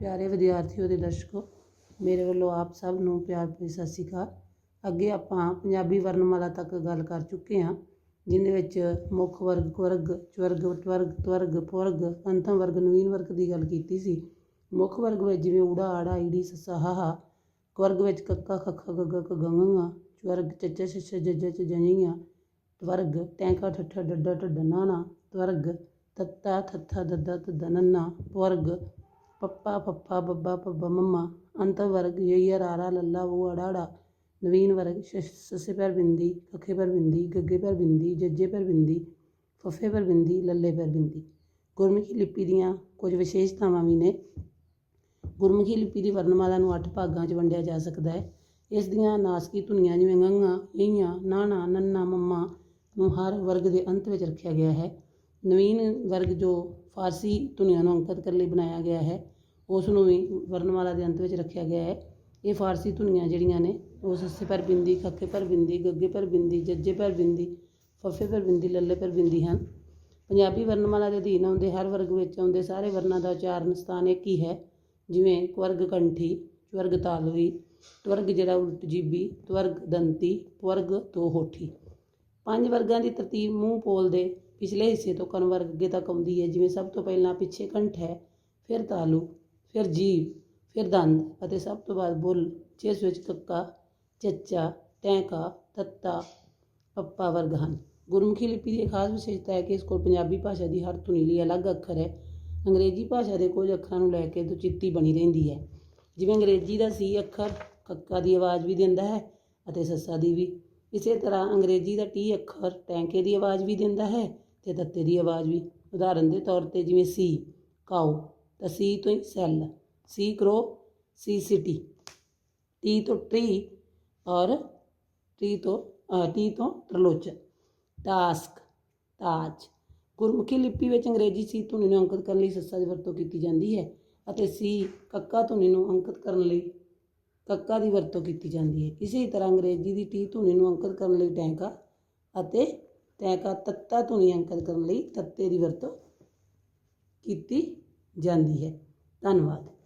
ਪਿਆਰੇ ਵਿਦਿਆਰਥੀਓ ਦੇ ਦਰਸ਼ਕੋ, ਮੇਰੇ ਵੱਲੋਂ ਆਪ ਸਭ ਨੂੰ ਪਿਆਰ ਭਰੀ ਸਤਿ ਸ਼੍ਰੀ ਅਕਾਲ। ਅੱਗੇ ਆਪਾਂ ਪੰਜਾਬੀ ਵਰਣਮਾਲਾ ਤੱਕ ਗੱਲ ਕਰ ਚੁੱਕੇ ਹਾਂ ਜਿਹਦੇ ਵਿੱਚ ਮੁੱਖ ਵਰਗ, ਕੁਵਰਗ, ਚਵਰਗ ਟਵਰਗ ਤਵਰਗ ਪੁਰਗ ਅੰਤਮ ਵਰਗ, ਨਵੀਨ ਵਰਗ ਦੀ ਗੱਲ ਕੀਤੀ ਸੀ। ਮੁੱਖ ਵਰਗ ਵਿੱਚ ਜਿਵੇਂ ਊੜਾ, ਆੜਾ, ਈੜੀ, ਸੱਸਾ ਕੁਰਗ ਵਿੱਚ ਕੱਕਾ, ਖੱਖਾ, ਗੱਗਾ ਕਗੰਗਾ ਚਵਰਗ, ਚੱਚਾ, ਛੱਛਾ, ਜੱਜਾ ਚਜਈਆਂ ਤਵਰਗ ਟੈਂਕਾ ਠੱਠਾ, ਡੱਡਾ, ਢੱਡਾ ਨਾ ਤਵਰਗ, ਤੱਤਾ, ਥੱਥਾ, ਦੱਦਾ, ਤੱਦਾ, ਨੰਨਾ ਪੁਰਗ ਪੱਪਾ ਪੱਪਾ ਬੱਬਾ ਪੱਬਾ ਮੰਮਾ, ਅੰਤ ਵਰਗ, ਯਈਆ, ਰਾਰਾ, ਲੱਲਾ ਵੋ ਅੜਾੜਾ ਨਵੀਨ ਵਰਗ, ਸ਼ਸ਼, ਸੱਸੇ ਪਰ ਬਿੰਦੀ, ਕੱਖੇ ਪਰ ਬਿੰਦੀ, ਗੱਗੇ ਪਰ ਬਿੰਦੀ, ਜੱਜੇ ਪਰ ਬਿੰਦੀ, ਫੱਫੇ ਪਰ ਬਿੰਦੀ, ਲੱਲੇ ਪਰ ਬਿੰਦੀ। ਗੁਰਮੁਖੀ ਲਿਪੀ ਦੀਆਂ ਕੁਝ ਵਿਸ਼ੇਸ਼ਤਾਵਾਂ ਵੀ ਨੇ। ਗੁਰਮੁਖੀ ਲਿਪੀ ਦੀ ਵਰਣਮਾਲਾ ਨੂੰ 8 ਭਾਗਾਂ 'ਚ ਵੰਡਿਆ ਜਾ ਸਕਦਾ ਹੈ। ਇਸ ਦੀਆਂ ਨਾਸਕੀ ਧੁਨੀਆਂ ਜਿਵੇਂ ਗੰਗਾ, ਯਈਆਂ, ਨਾਣਾ, ਨੰਨਾ, ਮੰਮਾ ਨੂੰ ਹਰ ਵਰਗ ਦੇ ਅੰਤ ਵਿੱਚ ਰੱਖਿਆ ਗਿਆ ਹੈ। ਨਵੀਨ ਵਰਗ ਜੋ ਫਾਰਸੀ ਧੁਨੀਆਂ ਨੂੰ ਅੰਕਿਤ ਕਰਨ ਲਈ ਬਣਾਇਆ ਗਿਆ ਹੈ, ਉਸ ਨੂੰ ਵੀ ਵਰਣਮਾਲਾ ਦੇ ਅੰਤ ਵਿੱਚ ਰੱਖਿਆ ਗਿਆ ਹੈ। ਇਹ ਫਾਰਸੀ ਧੁਨੀਆਂ ਜਿਹੜੀਆਂ ਨੇ, ਉਹ ਸੱਸੇ ਪਰ ਬਿੰਦੀ ਖੱਖੇ ਪਰ ਬਿੰਦੀ, ਗੱਗੇ ਪਰ ਬਿੰਦੀ, ਜੱਜੇ ਪਰ ਬਿੰਦੀ, ਫੱਫੇ ਪਰ ਬਿੰਦੀ, ਲੱਲੇ ਪਰ ਬਿੰਦੀ ਹਨ। ਪੰਜਾਬੀ ਵਰਣਮਾਲਾ ਦੇ ਅਧੀਨ ਆਉਂਦੇ ਹਰ ਵਰਗ ਵਿੱਚ ਆਉਂਦੇ ਸਾਰੇ ਵਰਣਾਂ ਦਾ ਉਚਾਰਨ ਸਥਾਨ ਇੱਕ ਹੀ ਹੈ, ਜਿਵੇਂ ਕੁਵਰਗ ਕੰਠੀ ਚਵਰਗ ਤਾਲਵੀ, ਤਵਰਗ ਜਿਹੜਾ ਉਲਟ ਜੀਬੀ, ਤਵਰਗ ਦੰਤੀ ਪੁਰਗ ਤੋਂ ਹੋਠੀ। ਪੰਜ ਵਰਗਾਂ ਦੀ ਤਰਤੀਬ ਮੂੰਹ ਪੋਲ ਦੇ ਪਿਛਲੇ ਹਿੱਸੇ ਤੋਂ ਕਨ ਅੱਗੇ ਤੱਕ ਆਉਂਦੀ ਹੈ, ਜਿਵੇਂ ਸਭ ਤੋਂ ਪਹਿਲਾਂ ਪਿੱਛੇ ਕੰਠ ਹੈ, ਫਿਰ ਤਾਲੂ, ਫਿਰ ਜੀਭ ਫਿਰ ਦੰਦ ਅਤੇ ਸਭ ਤੋਂ ਬਾਅਦ ਬੁੱਲ, ਜਿਸ ਵਿੱਚ ਕੱਕਾ, ਚੱਚਾ, ਟੈਂਕਾ, ਤੱਤਾ, ਪੱਪਾ ਵਰਗ ਹਨ। ਗੁਰਮੁਖੀ ਲਿਪੀ ਦੀ ਇੱਕ ਖਾਸ ਵਿਸ਼ੇਸ਼ਤਾ ਹੈ ਕਿ ਇਸ ਕੋਲ ਪੰਜਾਬੀ ਭਾਸ਼ਾ ਦੀ ਹਰ ਧੁਨੀ ਲਈ ਅਲੱਗ ਅੱਖਰ ਹੈ। ਅੰਗਰੇਜ਼ੀ ਭਾਸ਼ਾ ਦੇ ਕੁਝ ਅੱਖਰਾਂ ਨੂੰ ਲੈ ਕੇ ਦੁਚਿੱਤੀ ਬਣੀ ਰਹਿੰਦੀ ਹੈ। ਜਿਵੇਂ ਅੰਗਰੇਜ਼ੀ ਦਾ ਸੀ ਅੱਖਰ, ਕੱਕਾ ਦੀ ਆਵਾਜ਼ ਵੀ ਦਿੰਦਾ ਹੈ ਅਤੇ ਸੱਸਾ ਦੀ ਵੀ। ਇਸੇ ਤਰ੍ਹਾਂ ਅੰਗਰੇਜ਼ੀ ਦਾ ਟੀ ਅੱਖਰ, ਟੈਂਕੇ ਦੀ ਆਵਾਜ਼ ਵੀ ਦਿੰਦਾ ਹੈ ਤੇ ਤੱਤੇ ਦੀ ਆਵਾਜ਼ ਵੀ ਉਦਾਹਰਨ ਦੇ ਤੌਰ ਤੇ ਜਿਵੇਂ ਸੀ, ਕਾਓ, ਤਾਂ ਸੀ ਤੋਂ ਹੀ ਸੈੱਲ, ਸੀ ਕਰੋ, ਸੀ ਸਿਟੀ, ਟੀ ਤੋਂ ਟ੍ਰੀ ਔਰ ਟੀ ਤੋਂ ਟੀ ਤੋਂ ਤਰਲੋਚਨ ਟਾਸਕ, ਤਾਜ, ਗੁਰਮੁਖੀ ਲਿਪੀ ਵਿੱਚ ਅੰਗਰੇਜ਼ੀ ਸੀ ਧੁਨੀ ਨੂੰ ਅੰਕਿਤ ਕਰਨ ਲਈ ਸੱਸਾ ਦੀ ਵਰਤੋਂ ਕੀਤੀ ਜਾਂਦੀ ਹੈ ਅਤੇ ਸੀ, ਕੱਕਾ ਧੁਨੀ ਨੂੰ ਅੰਕਿਤ ਕਰਨ ਲਈ, ਕੱਕਾ ਦੀ ਵਰਤੋਂ ਕੀਤੀ ਜਾਂਦੀ ਹੈ। ਇਸੇ ਤਰ੍ਹਾਂ ਅੰਗਰੇਜ਼ੀ ਦੀ ਟੀ ਧੁਨੀ ਨੂੰ ਅੰਕਿਤ ਕਰਨ ਲਈ ਟੈਂਕਾ ਅਤੇ ਟੈਂਕਾ ਤੱਤਾ ਧੁਨੀ ਅੰਕਿਤ ਕਰਨ ਲਈ ਤੱਤੇ ਦੀ ਵਰਤੋਂ ਕੀਤੀ ਜਾਂਦੀ ਹੈ। ਧੰਨਵਾਦ।